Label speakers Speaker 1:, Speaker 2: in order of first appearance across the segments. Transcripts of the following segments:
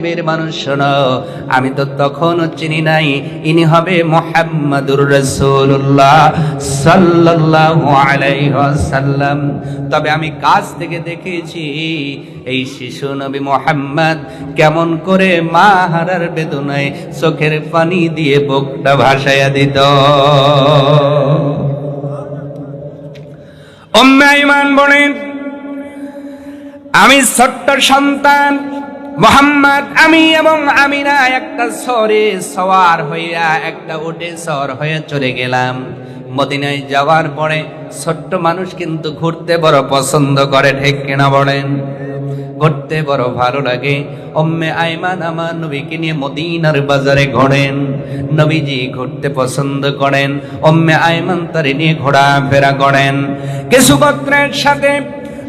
Speaker 1: মানুষ, শোনো, আমি তো তখনও চিনি নাই। ইনি হবে মোহাম্মদুর রসুল্লাহ ওয়াসাল্লাম। তবে আমি কাছ থেকে দেখেছি, এই শিশু নবী মোহাম্মদ কেমন করে মা হারার বেদনায় চোখের পানি দিয়ে বুকটা ভাসাইয়া দিত। আমি ছোট্ট সন্তান মোহাম্মদ, আমি এবং আমিনা একটা সরে সওয়ার হইয়া একটা উঠে সর হয়ে চলে গেলাম। মদিনায় যাওয়ার পরে ছোট্ট মানুষ কিন্তু ঘুরতে বড় পছন্দ করে, ঠিক কেনা বলেন? ঘুরতে বড় ভালো লাগে। অম্মে আইমান আমার নবীকে নিয়ে মদিনার বাজারে ঘোরেন। নবীজি ঘুরতে পছন্দ করেন। অম্মে আইমান তারে নিয়ে ঘোরাফেরা করেন। কিছু গোত্রের সাথে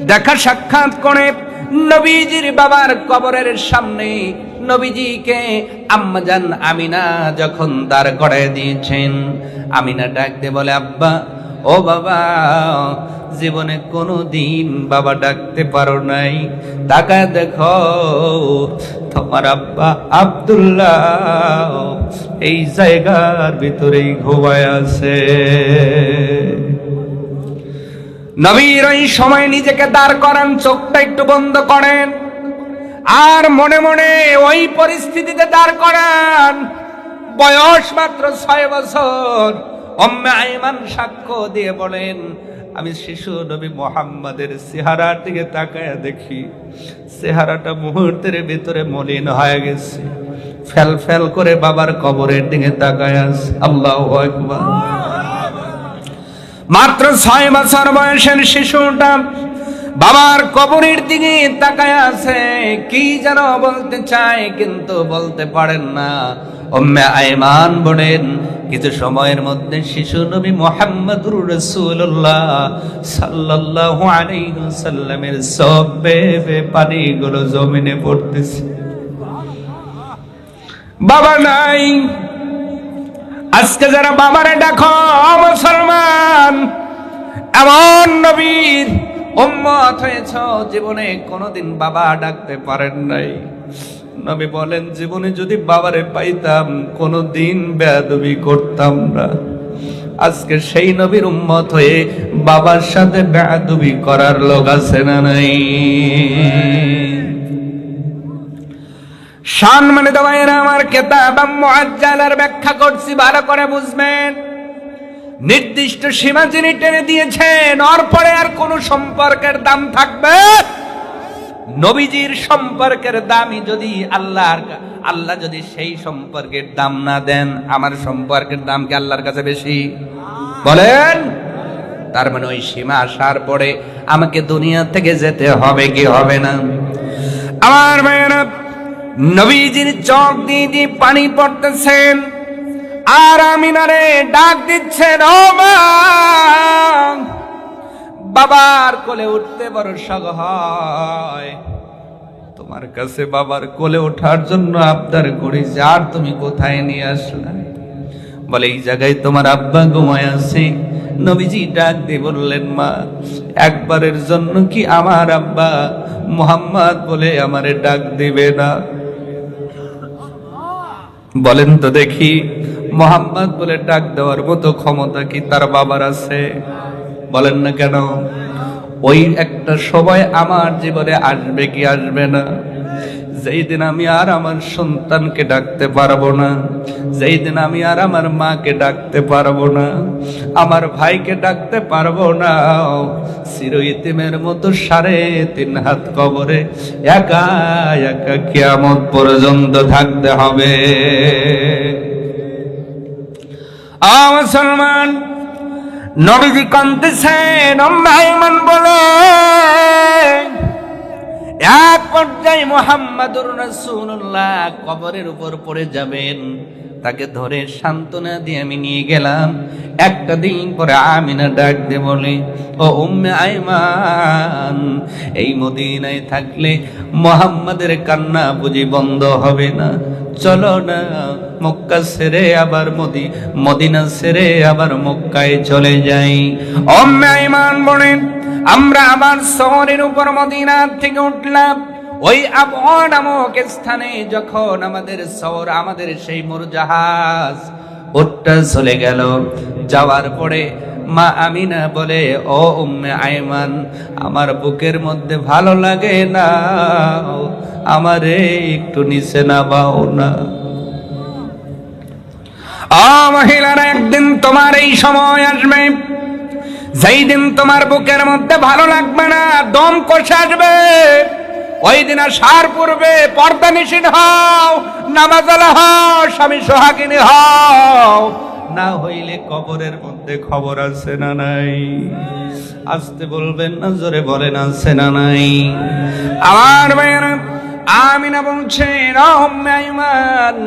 Speaker 1: দেখা সাক্ষাৎ করে নবীজির বাবার কবরের সামনে নবীজিকে আম্মাজান আমিনা যখন দাঁড় করায় দিয়েছেন, আমিনা ডাকতে বলে, আব্বা, ও বাবা, জীবনে কোনো দিন বাবা ডাকতে পারো নাই। তাকায় দেখো, তোমার আব্বা আব্দুল্লাহ এই জায়গার ভিতরেই ঘুমায় আছে। নবীর ওই সময় নিজেকে দাঁড় করান, চোখটা একটু বন্ধ করেন। আর মনে মনে ওই পরিস্থিতিতে দাঁড় করান। বয়স মাত্র ছয় বছর। আইমান সাক্ষ্য দিয়ে বলেন, আমি শিশু নবী মোহাম্মদের চেহারার দিকে তাকায় দেখি। চেহারাটা মুহূর্তের ভিতরে মলিন হয়ে গেছে। ফেল ফেল করে বাবার কবরের দিকে তাকায় আছে। আল্লাহ আকবার। মাত্র ছয় বছর বয়সের শিশুটা বাবার কবরের দিকে তাকায় আছে। কি যেন বলতে চায়, কিন্তু বলতে পারেন না। ওম্মে আইমান বলেন, কিছু সময়ের মধ্যে শিশু নবী মোহাম্মদুর রসুল্লাহ সাল্লাল্লাহু আলাইহি সব বেবে পানিগুলো জমিনে পড়তেছে। বাবা নাই। আজকে যারা বাবারে ডাকো মুসলমান, এমন নবীর উম্মত হয়েছ, জীবনে কোনোদিন বাবা ডাকতে পারেন নাই। নবী বলেন, জীবনে যদি বাবারে পাইতাম, কোনোদিন বেয়াদবি করতাম না। আজকে সেই নবীর উম্মত হয়ে বাবার সাথে বেয়াদবি করার লোক আছে না নাই? শান মানে দবাইরা আমার কেতাব মুআজ্জালার ব্যাখ্যা করছি, ভালো করে বুঝবেন। নির্দিষ্ট সীমা যিনি টেনে দিয়েছেন ওর পরে আর কোন সম্পর্কের দাম থাকবে? নবীজির সম্পর্কের দামই যদি আল্লাহর আল্লাহ যদি সেই সম্পর্কের দাম না দেন, আমার সম্পর্কের দাম কি আল্লাহর কাছে বেশি? বলেন। তার মানে ওই সীমা আসার পরে আমাকে দুনিয়া থেকে যেতে হবে কি হবে না? আমার মেয়েরা নবীজির চোখ দিয়ে দিয়ে পানি পড়তেছেন। আর আমিনারে ডাক দিচ্ছেন ও বাবার কোলে উঠতে বড় হয়। তোমার কাছে বাবার কোলে ওঠার জন্য আবদার করি আর তুমি কোথায় নিয়ে আসলে? বলে, এই জায়গায় তোমার আব্বা ঘুমায় আছে। নবীজি ডাক দিয়ে বললেন, মা, একবারের জন্য কি আমার আব্বা মোহাম্মদ বলে আমারে ডাক দিবে না? বলেন তো দেখি, মোহাম্মদ বলে ডাক দেওয়ার মতো ক্ষমতা কি তার বাবার আছে? বলেন না কেন? ওই একটা সময় আমার জীবনে আসবে কি আসবে না? যেই দিন আমি আর আমার সন্তানকে ডাকতে পারব না যেই দিন আমি আর আমার মাকে ডাকতে পারব না, আমার ভাইকে ডাকতে পারব না, চির ইতিমের মতো সাড়ে তিন হাত কবরে একা একা কিয়ামত পর্যন্ত থাকতে হবে। আ মুসলমান, নবীজি কান্দিছেন অম্মাইমান বলে। এক পর্যায়ে মোহাম্মদুর রাসূলুল্লাহ কবরের উপর পড়ে যাবেন। তাকে ধরে সান্ত্বনা দিয়ে আমি নিয়ে গেলাম। একটা দিন পরে আমিনা ডাক দে বলে, ও উম্মে আইমান, এই মদিনায় থাকলে মোহাম্মদের কান্না বুঝি বন্ধ হবে না। চলো না, মক্কা সেরে আবার মদি, মদিনা সেরে আবার মক্কায় চলে যাই। আইমান বলেন, আমরা আবার শহরের উপর মদিনার থেকে উঠলাম। ওই আবহাওয়া নামক স্থানে যখন আমাদের শহর, আমাদের সেই জাহাজ ওটা চলে গেল। যাওয়ার পরে মা আমিনা বলে, ও উম্মে আয়মান আমার বুকের মধ্যে ভালো লাগে না। আমারে একটু নিচে নামাও না। মহিলারা, একদিন তোমার এই সময় আসবে। যেই দিন তোমার বুকের মধ্যে ভালো লাগবে না, দম কষে আসবে। ওই দিন সার পূর্বে পর্দা নিষিদ্ধ হও নামাজালা হও, স্বামী সোহাগিনী হও। না হইলে কবরের মধ্যে খবর আছে না নাই? আসতে বলবেন না, জোরে বলেন আছে না নাই? আমার ভাইয়েরা, আমিনা বলছে রহমান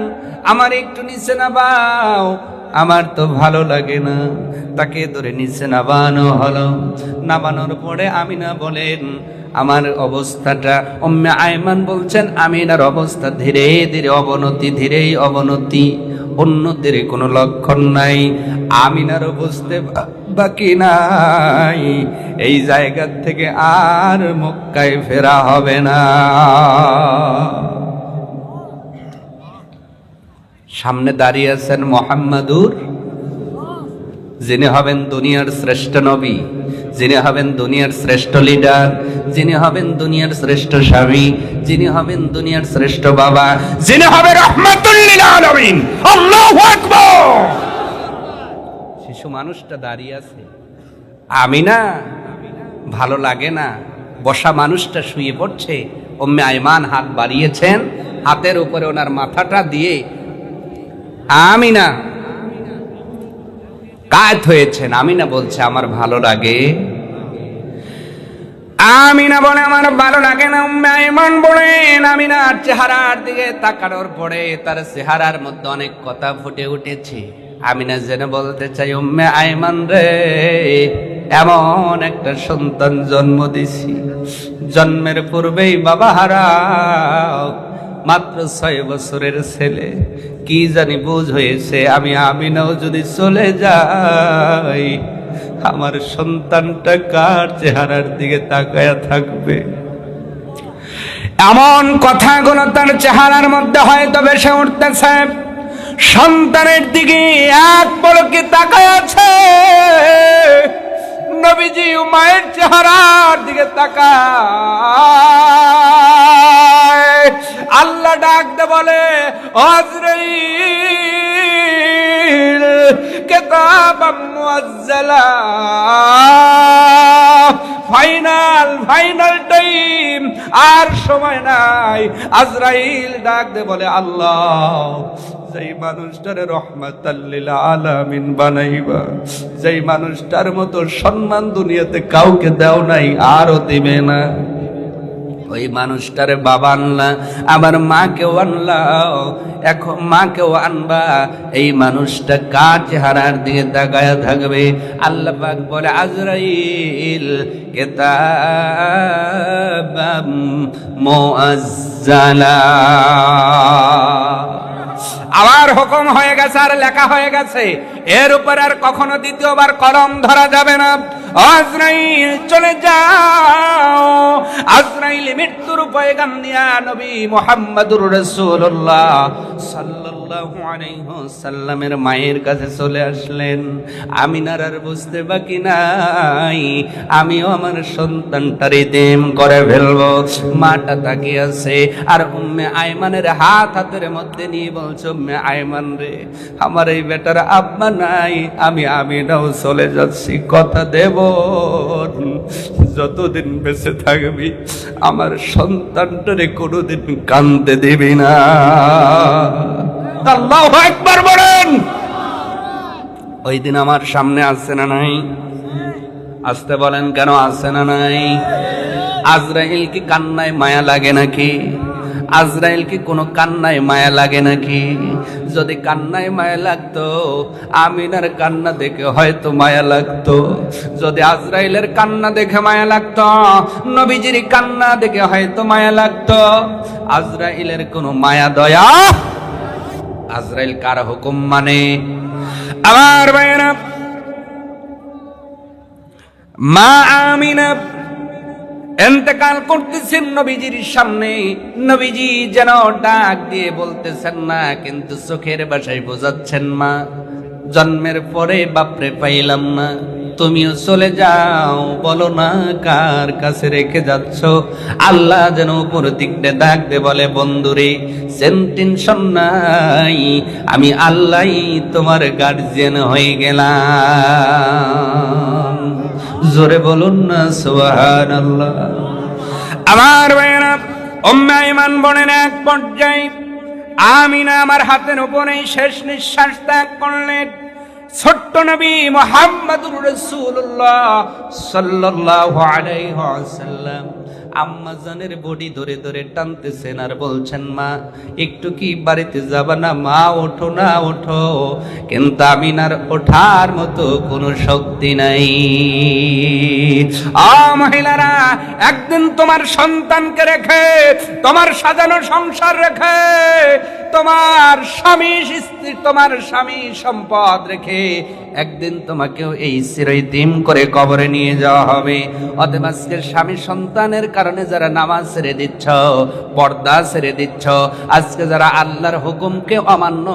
Speaker 1: আমার একটু নিচে নামাও। আমার তো ভালো লাগে না, তাকে ধরে নিচে নামানো হলো। নামানোর পরে আমিনা বলেন, আমার অবস্থাটা অম্মে আয়মান বলছেন, আমিনার অবস্থা ধীরে ধীরে অবনতি, ধীরেই অবনতি। উন্নতির কোনো লক্ষণ নাই। আমিনারও বুঝতে বাকি নাই। এই জায়গা থেকে আর মক্কায় ফেরা হবে না। সামনে দাঁড়িয়ে আছেন মোহাম্মদুর। যিনি হবেন দুনিয়ার শ্রেষ্ঠ নবী, যিনি হবেন দুনিয়ার শ্রেষ্ঠ লিডার, যিনি হবেন দুনিয়ার শ্রেষ্ঠ স্বামী, যিনি হবেন দুনিয়ার শ্রেষ্ঠ বাবা, যিনি হবেন রহমাতুল্লিল আলামিন। আল্লাহু আকবার! শিশু মানুষটা দাঁড়িয়ে আছে। আমি না, ভালো লাগে না। বসা মানুষটা শুয়ে পড়ছে। ওম্মে আইমান হাত বাড়িয়েছেন। হাতের উপরে ওনার মাথাটা দিয়ে, আমি না কাত হয়েছেন। আমি না বলছে, আমার ভালো লাগে। আমি না বলে, আমার ভালো লাগে না। আইমান বলেন, আমি চেহারার দিকে তাকানোর পরে তার চেহারার মধ্যে অনেক কথা ফুটে উঠেছে। আমি না জেনে বলতে চাই, উম্মে আইমান রে, এমন একটা সন্তান জন্ম দিছি। জন্মের পূর্বেই বাবা হারা মাত্র ছয় বছরের ছেলে। কি জানি বুঝ হয়েছে, আমি আমিনাও যদি চলে যাই, আমার সন্তানটা কার চেহারার দিকে তাকায়া থাকবে? এমন কথাগুলো তার চেহারার মধ্যে হয়তো বেসে উঠতেছে। সন্তানের দিকে এক পলকে তাকায় আছে। নবীজি মায়ের চেহারার দিকে তাকায়। আল্লাহ ডাক দে বলে, আজরাইল কেতাবাম মুআজ্জালা। ফাইনাল ফাইনাল টাইম আর সময় নাই। আজরাইল ডাক দে, বলে, আল্লাহ, যেই মানুষটার রহমাতাল্লিল আলামিন বানাইবা, যেই মানুষটার মতো সম্মান দুনিয়াতে কাউকে দেও নাই, আরও দিবে না। ওই মানুষটার বাবা আনলা আবার মাকেও আনলাও এখন মাকেও আনবা। এই মানুষটা কার চেহারার দিকে তাকায়া থাকবে? আল্লাহ পাক বলে, আজরাইল কেতাবাম মুআজ্জালা। আবার হুকুম হয়ে গেছে, আর লেখা হয়ে গেছে, এর উপর আর কখনো দ্বিতীয়বার কলম ধরা যাবে না। আজরাইল চলে যাও। আজরাইল মৃত্যুর পয়গাম নিয়া নবী মুহাম্মদুর রাসূলুল্লাহ সাল্লাল্লাহু আলাইহি সাল্লামের মায়ের কাছে চলে আসলেন। আমিনার আর বুঝতে বাকি নাই। আমিও আমার সন্তানটারে দেম করে ফেলব। মাটা তাকিয়ে আছে। আর উম্মে আয়মানের হাত হাতের মধ্যে নিয়ে বলছো, উম্মে আয়মান রে, আমার এই বেটার আব্বা নাই। আমি আমিনাও চলে যাচ্ছি। কথা দেব যতদিন বেঁচে থাকবি, আমার সন্তানটারে কোনোদিন কানতে দিবি না। আল্লাহ একবার বলেন। ওই দিন আমার সামনে আসছে না নাই? আসতে বলেন কেন আসছে না নাই? আজরাইল কি কান্নায় মায়া লাগে নাকি? আজরাইল কি কোনো কান্নায় মায়া লাগে নাকি? যদি কান্নায় মায়া লাগতো, আমিনার কান্না দেখে হয়তো মায়া লাগতো। যদি আজরাইলের কান্না দেখে মায়া লাগতো, নবীজির কান্না দেখে হয়তো মায়া লাগতো। আজরাইলের কোনো মায়া দয়া আজরাইল কার হুকুম মানে? আমার মা আমিনা এন্তেকাল করতেছেন নবীজির সামনে। নবীজি যেন ডাক দিয়ে বলতেছেন না, কিন্তু চোখের বাসায় বোঝাচ্ছেন মা, জন্মের পরে বাপরে পাইলাম না তুমিও চলে যাও, বলো না কার কাছে রেখে যাচ্ছ। আল্লাহ যেন উপর দিকটা ডাকবে বলে, বন্ধুরে সেন টেনশন নাই আমি আল্লাহ তোমার গার্জিয়ান হয়ে গেলাম। জোরে বলুন না সোহান আমার ভাইয়েরা অম্মা ইমান বনের এক পর্যায়ে আমিনা আমার হাতের উপরে শেষ নিঃশ্বাস ত্যাগ করলেন। ছোট্ট নবী মোহাম্মদুর রসুল্লাহ সাল্লাহ আলাইহি ওয়াসাল্লাম। আম্মা জানের বডি ধরে ধরে টানতেছেন আর বলছেন, মা, একটু কি বাড়িতে যাবা না? মা, ওঠো না, ওঠো। কিন্তু আমি নার ওঠার মতো কোনো শক্তি নাই। আ মহিলারা, একদিন তোমার সন্তানকে রেখে, তোমার সাজানো সংসার রেখে তোমার স্বামী স্ত্রী, তোমার স্বামী সম্পদ রেখে একদিন তোমাকেও এই চিরদিম করে কবরে নিয়ে যাওয়া হবে। অতএব আজকের স্বামী সন্তানের কারণে যারা নামাজ ছেড়ে দিচ্ছ, পর্দা ছেড়ে দিচ্ছ, আজকে যারা আল্লাহর হুকুমকে অমান্য